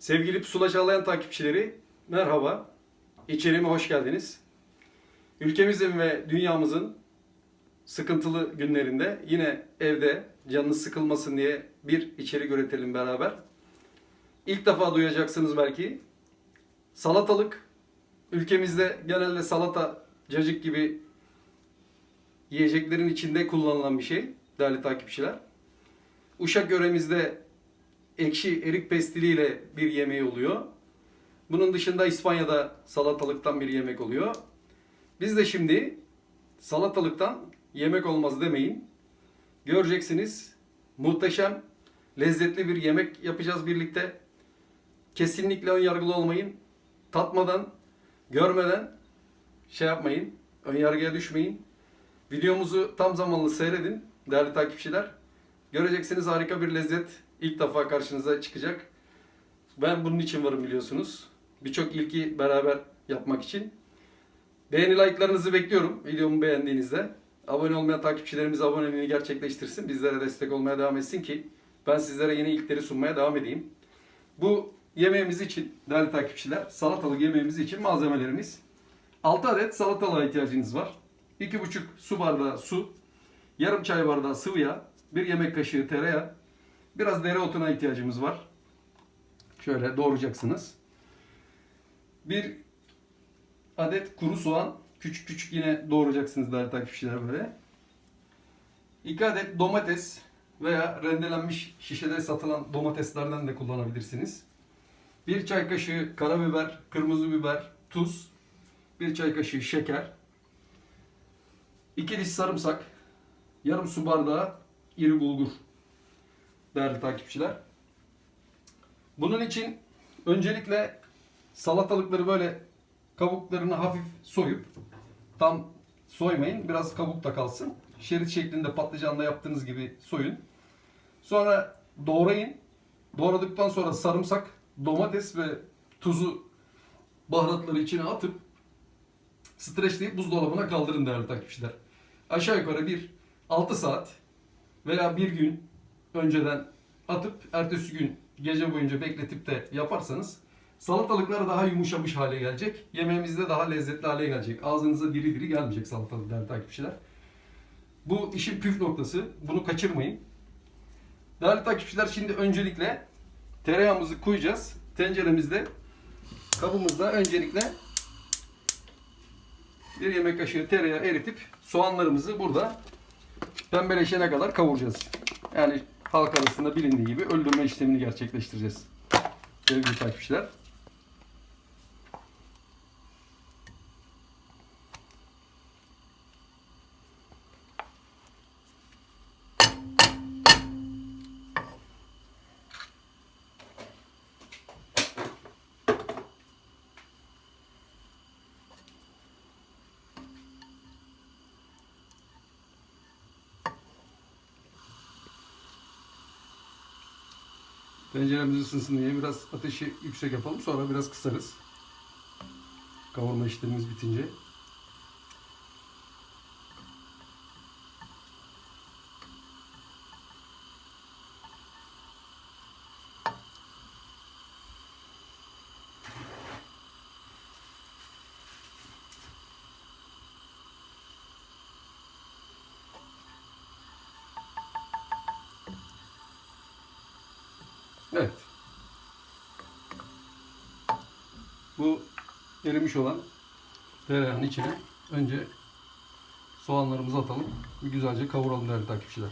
Sevgili Pusula Çağlayan takipçileri merhaba. İçerime hoş geldiniz. Ülkemizin ve dünyamızın sıkıntılı günlerinde yine evde canınız sıkılmasın diye bir içerik üretelim beraber. İlk defa duyacaksınız belki. Salatalık. Ülkemizde genelde salata, cacık gibi yiyeceklerin içinde kullanılan bir şey değerli takipçiler. Uşak yöremizde ekşi erik pestiliyle bir yemeği oluyor. Bunun dışında İspanya'da salatalıktan bir yemek oluyor. Biz de şimdi salatalıktan yemek olmaz demeyin. Göreceksiniz muhteşem, lezzetli bir yemek yapacağız birlikte. Kesinlikle ön yargılı olmayın. Tatmadan, görmeden şey yapmayın. Ön yargıya düşmeyin. Videomuzu tam zamanlı seyredin değerli takipçiler. Göreceksiniz harika bir lezzet ilk defa karşınıza çıkacak. Ben bunun için varım biliyorsunuz. Birçok ilki beraber yapmak için. Beğeni like'larınızı bekliyorum videomu beğendiğinizde. Abone olmayan takipçilerimiz aboneliğini gerçekleştirsin. Bizlere destek olmaya devam etsin ki ben sizlere yeni ilkleri sunmaya devam edeyim. Bu yemeğimiz için değerli takipçiler salatalık yemeğimiz için malzemelerimiz 6 adet salatalığa ihtiyacınız var. 2,5 su bardağı su, yarım çay bardağı sıvı yağ, 1 yemek kaşığı tereyağı, biraz dereotuna ihtiyacımız var. Şöyle doğrayacaksınız. Bir adet kuru soğan, küçük küçük yine doğrayacaksınız değerli takipçiler böyle. 2 adet domates veya rendelenmiş şişede satılan domateslerden de kullanabilirsiniz. 1 çay kaşığı karabiber, kırmızı biber, tuz, 1 çay kaşığı şeker, 2 diş sarımsak, yarım su bardağı iri bulgur değerli takipçiler. Bunun için öncelikle salatalıkları böyle kabuklarını hafif soyup tam soymayın biraz kabuk da kalsın. Şerit şeklinde patlıcanla yaptığınız gibi soyun. Sonra doğrayın. Doğradıktan sonra sarımsak, domates ve tuzu baharatları içine atıp streçleyip buzdolabına kaldırın değerli takipçiler. Aşağı yukarı bir 6 saat veya bir gün önceden atıp ertesi gün gece boyunca bekletip de yaparsanız salatalıklar daha yumuşamış hale gelecek. Yemeğimiz de daha lezzetli hale gelecek. Ağzınıza diri diri gelmeyecek salatalık değerli takipçiler. Bu işin püf noktası. Bunu kaçırmayın. Değerli takipçiler şimdi öncelikle tereyağımızı koyacağız. Tenceremizde kabımızda öncelikle bir yemek kaşığı tereyağı eritip soğanlarımızı burada pembeleşene kadar kavuracağız. Yani halk arasında bilindiği gibi öldürme işlemini gerçekleştireceğiz. Sevgili takipçiler. Tenceremiz ısınsın diye biraz ateşi yüksek yapalım. Sonra biraz kısarız. Kavurma işlemimiz bitince. Evet. Bu erimiş olan tereyağının içine önce soğanlarımızı atalım. Güzelce kavuralım değerli takipçiler.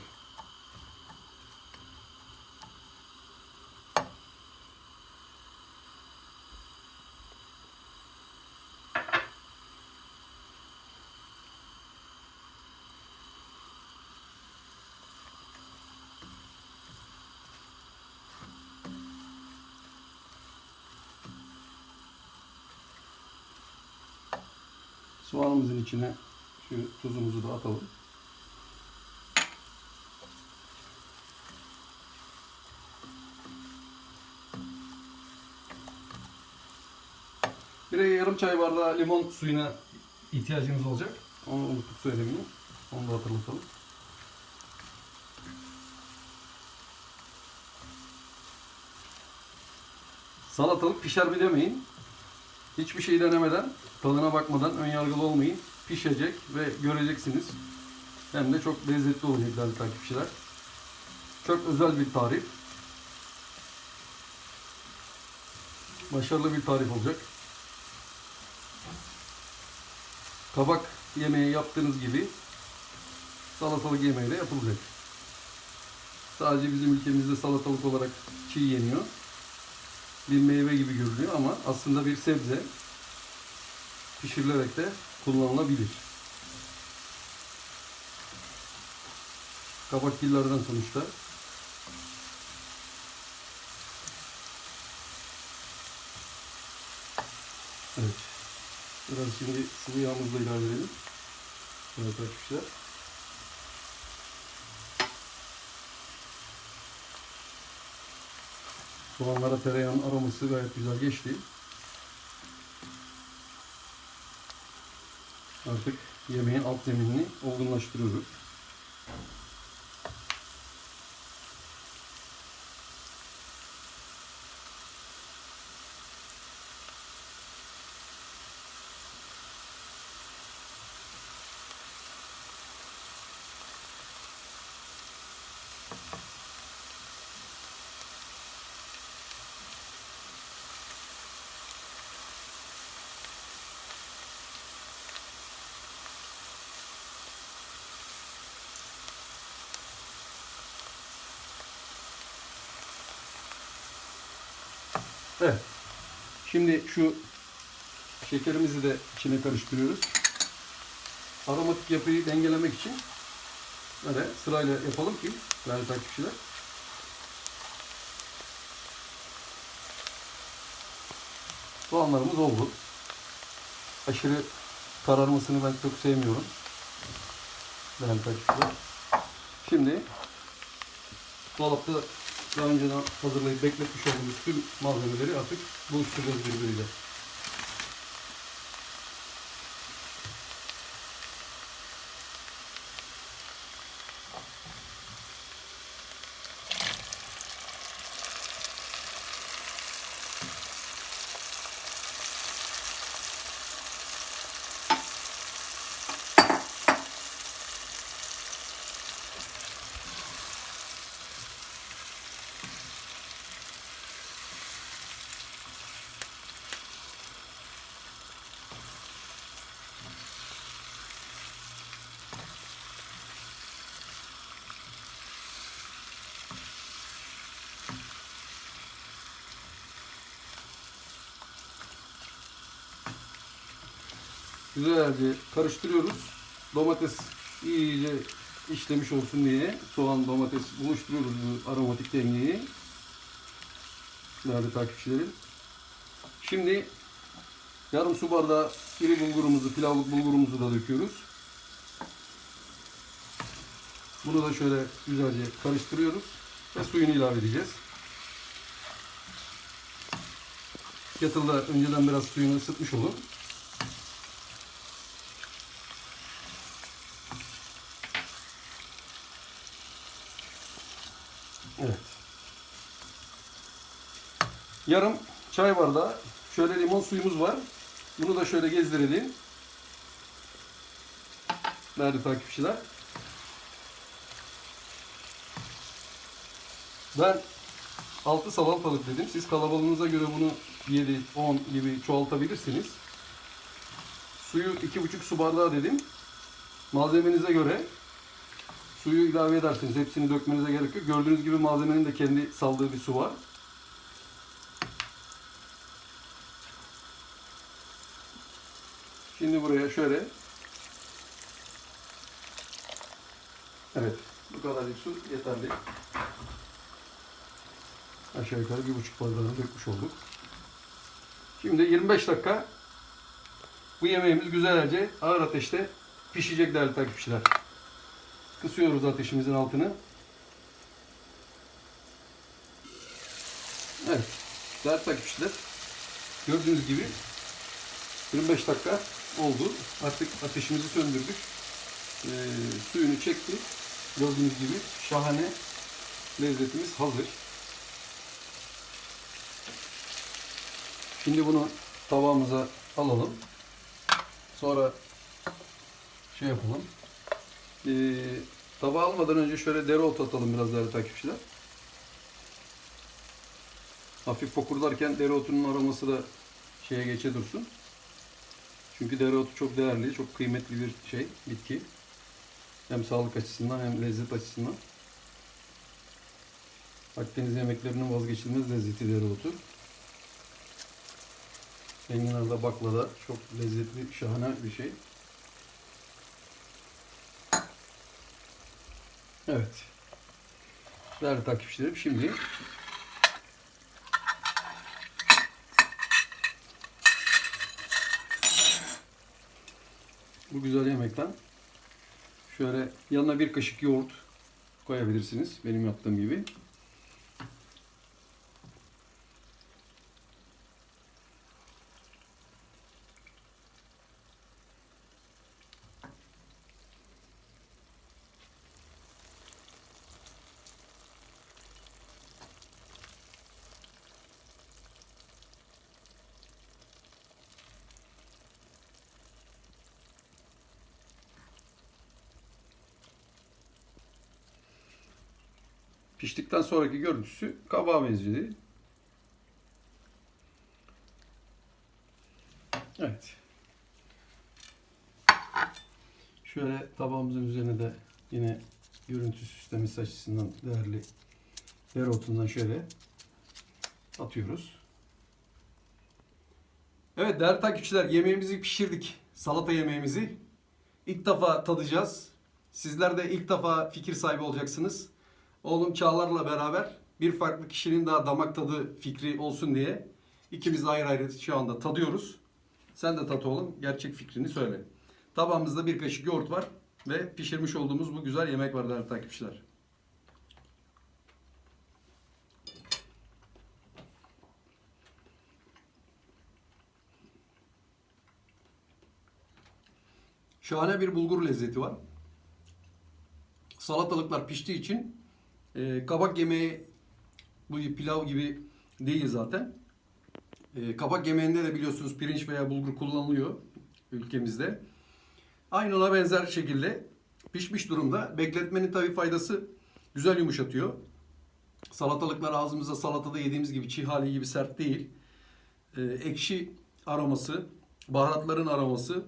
Soğanımızın içine şu tuzumuzu da atalım. Bir yarım çay bardağı limon suyuna ihtiyacımız olacak. Onu unuttuk söylemeyi. Onu da hatırlatalım. Salatalık pişer mi demeyin. Hiçbir şey denemeden, tadına bakmadan ön yargılı olmayın. Pişecek ve göreceksiniz. Hem de çok lezzetli olacak değerli takipçiler. Çok özel bir tarif. Başarılı bir tarif olacak. Kabak yemeği yaptığınız gibi salatalık yemeği de yapılacak. Sadece bizim ülkemizde salatalık olarak çiğ yeniyor. Bir meyve gibi görünüyor ama aslında bir sebze pişirilerek de kullanılabilir. Kabakgillerden sonuçta. Evet. Biraz şimdi sıvı yağımızla ilave edelim. Evet arkadaşlar. Soğanlara tereyağın aroması gayet güzel geçti. Artık yemeğin alt zeminini olgunlaştırıyoruz. Evet. Şimdi şu şekerimizi de içine karıştırıyoruz. Aromatik yapıyı dengelemek için böyle sırayla yapalım ki değerli takipçiler. Soğanlarımız oldu. Aşırı kararmasını ben çok sevmiyorum. Değerli takipçiler. Şimdi dolapta daha önceden hazırlayıp bekletmiş olduğumuz tüm malzemeleri artık buluşturacağız birbiriyle. Güzelce karıştırıyoruz. Domates iyice işlemiş olsun diye soğan domates buluşturuyoruz bu aromatik dengeyi. Değerli takipçilerim. Şimdi yarım su bardağı iri bulgurumuzu, pilavlık bulgurumuzu da döküyoruz. Bunu da şöyle güzelce karıştırıyoruz ve suyunu ilave edeceğiz. Kettle'da önceden biraz suyunu ısıtmış olun. Yarım çay bardağı şöyle limon suyumuz var. Bunu da şöyle gezdirelim. Değerli takipçiler. Ben 6 salatalık dedim. Siz kalabalığınıza göre bunu 7, 10 gibi çoğaltabilirsiniz. Suyu 2,5 su bardağı dedim. Malzemenize göre suyu ilave edersiniz. Hepsini dökmenize gerek yok. Gördüğünüz gibi malzemenin de kendi saldığı bir su var. Şimdi buraya şöyle Evet. Bu kadarcık su yeterli. Aşağı yukarı bir buçuk bardağını dökmüş olduk. Şimdi 25 dakika bu yemeğimiz güzelce ağır ateşte pişecek değerli takipçiler. Kısıyoruz ateşimizin altını. Evet. Değerli takipçiler. Gördüğünüz gibi 25 dakika oldu. Artık ateşimizi söndürdük. Ee, suyunu çekti. Gördüğünüz gibi şahane lezzetimiz hazır. Şimdi bunu tabağımıza alalım. Sonra şey yapalım. Ee, tabağı almadan önce şöyle dereotu atalım biraz değerli takipçiler. Hafif fokurdarken dereotunun aroması da şeye geçe dursun. Çünkü dereotu çok değerli, çok kıymetli bir şey, bitki. Hem sağlık açısından hem lezzet açısından. Akdeniz yemeklerinin vazgeçilmez lezzeti dereotu. Enginar'da baklada çok lezzetli, şahane bir şey. Evet. Değerli takipçilerim şimdi bu güzel yemekten şöyle yanına bir kaşık yoğurt koyabilirsiniz. Benim yaptığım gibi. Piştikten sonraki görüntüsü kabağa benziyor. Evet. Şöyle tabağımızın üzerine de yine görüntü süslemesi açısından değerli dereotundan şöyle atıyoruz. Evet değerli takipçiler yemeğimizi pişirdik. Salata yemeğimizi. İlk defa tadacağız. Sizler de ilk defa fikir sahibi olacaksınız. Oğlum Çağlar'la beraber bir farklı kişinin daha damak tadı fikri olsun diye ikimiz ayrı ayrı şu anda tadıyoruz. Sen de tat oğlum. Gerçek fikrini söyle. Tabağımızda bir kaşık yoğurt var ve pişirmiş olduğumuz bu güzel yemek var değerli takipçiler. Şahane bir bulgur lezzeti var. Salatalıklar piştiği için e, kabak yemeği bu pilav gibi değil zaten. E, kabak yemeğinde de biliyorsunuz pirinç veya bulgur kullanılıyor ülkemizde. Aynı ona benzer şekilde pişmiş durumda. Bekletmenin tabii faydası güzel yumuşatıyor. Salatalıklar ağzımıza salatada yediğimiz gibi çiğ hali gibi sert değil. E, ekşi aroması, baharatların aroması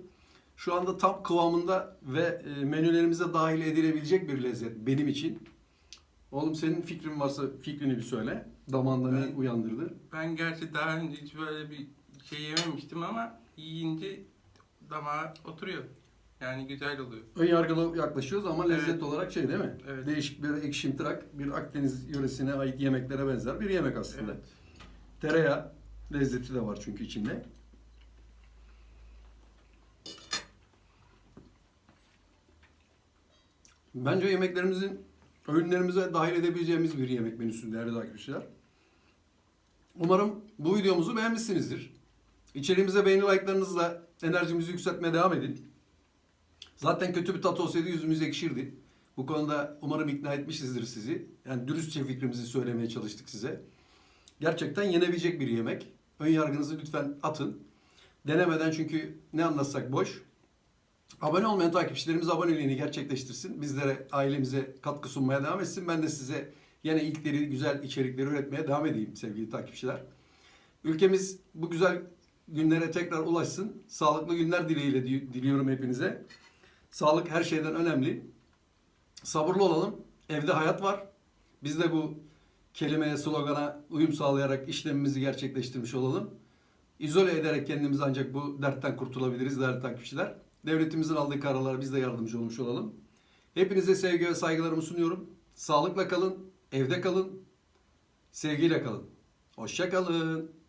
şu anda tam kıvamında ve e, menülerimize dahil edilebilecek bir lezzet benim için. Oğlum senin fikrin varsa fikrini bir söyle. Damağında ne Ben- uyandırdı? Ben gerçi daha önce hiç böyle bir şey yememiştim ama yiyince damağa oturuyor. Yani güzel oluyor. Ön yargılı yaklaşıyoruz ama Evet. lezzet olarak şey değil mi? Evet. Değişik bir ekşimtırak bir Akdeniz yöresine ait yemeklere benzer bir yemek aslında. Evet. Tereyağı lezzeti de var çünkü içinde. Bence yemeklerimizin öğünlerimize dahil edebileceğimiz bir yemek menüsü değerli takipçiler. Umarım bu videomuzu beğenmişsinizdir. İçeriğimize beğeni like'larınızla enerjimizi yükseltmeye devam edin. Zaten kötü bir tat olsaydı yüzümüz ekşirdi. Bu konuda umarım ikna etmişizdir sizi. Yani dürüstçe fikrimizi söylemeye çalıştık size. Gerçekten yenebilecek bir yemek. Ön yargınızı lütfen atın. Denemeden çünkü ne anlatsak boş. Abone olmayan takipçilerimiz aboneliğini gerçekleştirsin. Bizlere, ailemize katkı sunmaya devam etsin. Ben de size yine ilkleri, güzel içerikleri üretmeye devam edeyim sevgili takipçiler. Ülkemiz bu güzel günlere tekrar ulaşsın. Sağlıklı günler dileğiyle di- diliyorum hepinize. Sağlık her şeyden önemli. Sabırlı olalım. Evde hayat var. Biz de bu kelimeye, slogana uyum sağlayarak işlemimizi gerçekleştirmiş olalım. İzole ederek kendimizi ancak bu dertten kurtulabiliriz değerli takipçiler. Devletimizin aldığı kararlara biz de yardımcı olmuş olalım. Hepinize sevgi ve saygılarımı sunuyorum. Sağlıkla kalın, evde kalın, sevgiyle kalın. Hoşça kalın.